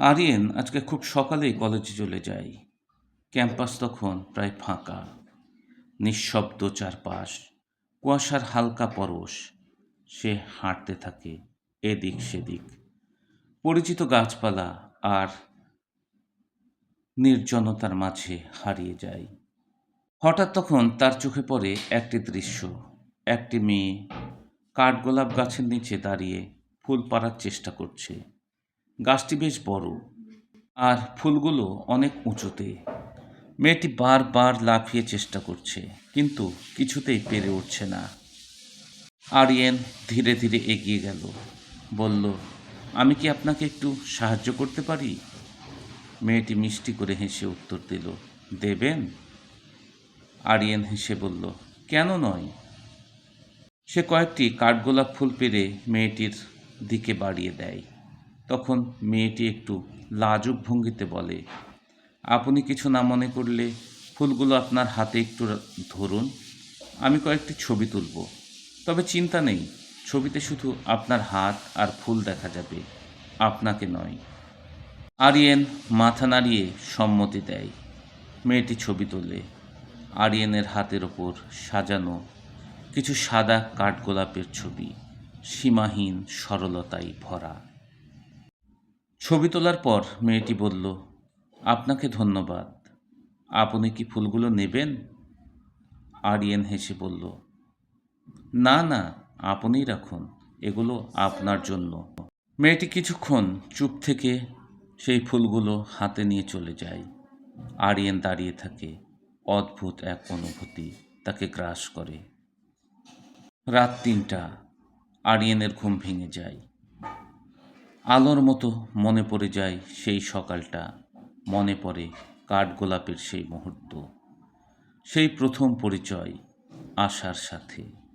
আরিয়েন আজকে খুব সকালেই কলেজে চলে যায়। ক্যাম্পাস তখন প্রায় ফাঁকা। নিঃশব্দ চারপাশ, কুয়াশার হালকা পরশ। সে হাঁটতে থাকে এদিক সেদিক। পরিচিত গাছপালা আর নির্জনতার মাঝে হারিয়ে যায়। হঠাৎ তখন তার চোখে পড়ে একটি দৃশ্য। একটি মেয়ে কাঠগোলাপ গাছের নিচে দাঁড়িয়ে ফুল পাড়ার চেষ্টা করছে। গাছটি বেশ বড় আর ফুলগুলো অনেক উঁচুতে। মেয়েটি বারবার লাফিয়ে চেষ্টা করছে, কিন্তু কিছুতেই পেরে উঠছে না। আরিয়েন ধীরে ধীরে এগিয়ে গেল, বলল, আমি কি আপনাকে একটু সাহায্য করতে পারি? মেয়েটি মিষ্টি করে হেসে উত্তর দিল, দেবেন? আরিয়েন হেসে বলল, কেন নয়? সে কয়েকটি কাঠগোলাপ ফুল পেরে মেয়েটির দিকে বাড়িয়ে দেয়। তখন মেয়েটি একটু লাজুক ভঙ্গিতে বলে, আপনি কিছু না মনে করলে ফুলগুলো আপনার হাতে একটু ধরুন। আমি কয়েকটি ছবি তুলব। তবে চিন্তা নেই, ছবিতে শুধু আপনার হাত আর ফুল দেখা যাবে, আপনাকে নয়। আরিয়েন মাথা নাড়িয়ে সম্মতি দেয়। মেয়েটি ছবি তোলে। আরিয়েনের হাতের ওপর সাজানো কিছু সাদা কাঠগোলাপের ছবি, সীমাহীন সরলতায় ভরা। ছবি তোলার পর মেয়েটি বলল, আপনাকে ধন্যবাদ। আপনি কি ফুলগুলো নেবেন? আরিয়েন হেসে বলল, না না, আপনিই রাখুন। এগুলো আপনার জন্য। মেয়েটি কিছুক্ষণ চুপ থেকে সেই ফুলগুলো হাতে নিয়ে চলে যায়। আরিয়েন দাঁড়িয়ে থাকে, অদ্ভুত এক অনুভূতি, তাকে গ্রাস করে। রাত তিনটা, আরিয়েনের ঘুম ভেঙে যায়। আলোর মতো মনে পড়ে যায় সেই সকালটা। মনে পড়ে কাঠগোলাপের সেই মুহূর্ত। সেই প্রথম পরিচয় আশার সাথে।